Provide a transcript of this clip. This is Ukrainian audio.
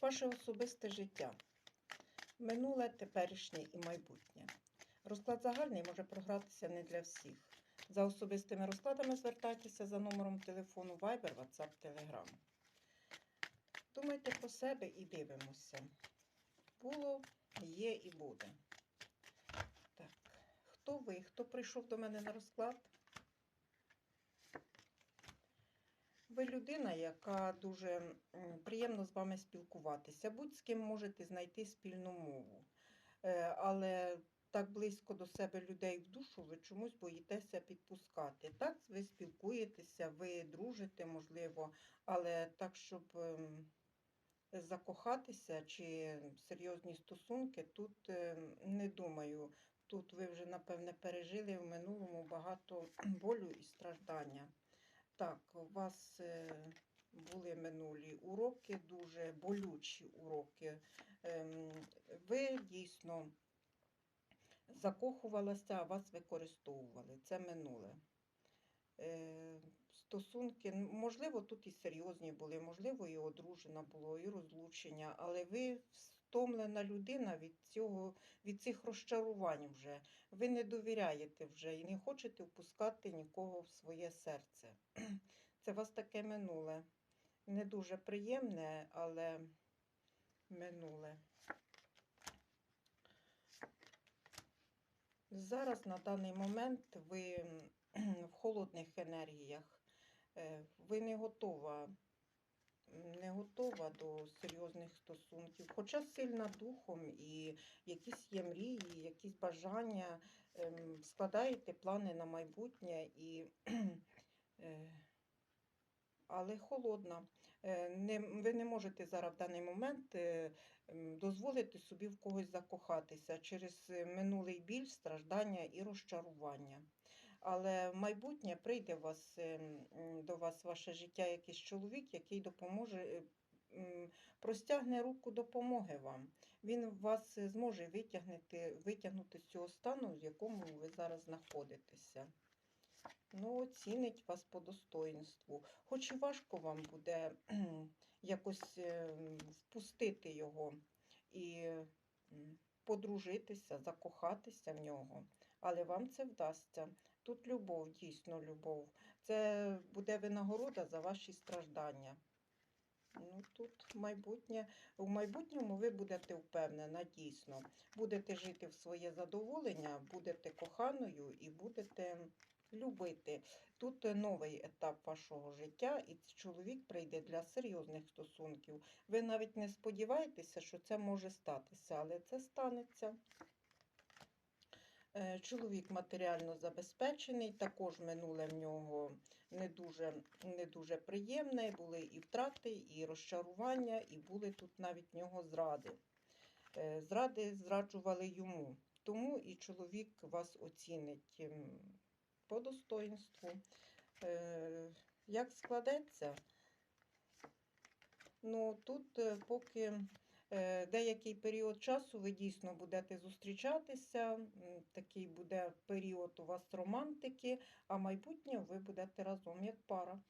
Ваше особисте життя. Минуле, теперішнє і майбутнє. Розклад загальний може програтися не для всіх. За особистими розкладами звертайтеся за номером телефону Viber, WhatsApp, Telegram. Думайте про себе і дивимося. Було, є і буде. Так, хто ви? Хто прийшов до мене на розклад? Ви людина, яка дуже приємно з вами спілкуватися. Будь з ким можете знайти спільну мову. Е, Але так близько до себе людей в душу ви чомусь боїтеся підпускати. Так, ви спілкуєтеся, ви дружите, можливо, але так, щоб ем, закохатися чи серйозні стосунки, тут ем, не думаю. Тут ви вже, напевне, пережили в минулому багато болю і страждання. Так, у вас е, були минулі уроки, дуже болючі уроки. Ем, Ви дійсно закохувалися, а вас використовували. Це минуле. Е, Стосунки, можливо, тут і серйозні були, можливо, і одружена було, і розлучення, але ви втомлена людина від цього, від цих розчарувань вже. Ви не довіряєте вже і не хочете впускати нікого в своє серце. Це вас таке минуле. Не дуже приємне, але минуле. Зараз на даний момент ви в холодних енергіях. Е, Ви не готова, не готова до серйозних стосунків, хоча сильна духом і якісь є мрії, якісь бажання, ем, складаєте плани на майбутнє і. е, Але холодна. Е, ви не можете зараз в даний момент е, дозволити собі в когось закохатися через минулий біль, страждання і розчарування. Але майбутнє прийде вас, е, до вас ваше життя якийсь чоловік, який допоможе, е, простягне руку допомоги вам. Він вас е, зможе витягнути, витягнути з цього стану, в якому ви зараз знаходитеся. Ну, оцінить вас по достоїнству. Хоч і важко вам буде якось впустити його і подружитися, закохатися в нього, але вам це вдасться. Тут любов, дійсно любов. Це буде винагорода за ваші страждання. Ну, тут майбутнє, в майбутньому ви будете впевнена, дійсно. Будете жити в своє задоволення, будете коханою і будете любити. Тут новий етап вашого життя, і чоловік прийде для серйозних стосунків. Ви навіть не сподіваєтеся, що це може статися, але це станеться. Е, Чоловік матеріально забезпечений, також минуле в нього не дуже, не дуже приємне. Були і втрати, і розчарування, і були тут навіть в нього зради. Е, Зради зраджували йому. Тому і чоловік вас оцінить ем, по достоинству. Е, Як складеться? Ну, тут поки деякий період часу ви дійсно будете зустрічатися, такий буде період у вас романтики, а майбутнє ви будете разом як пара.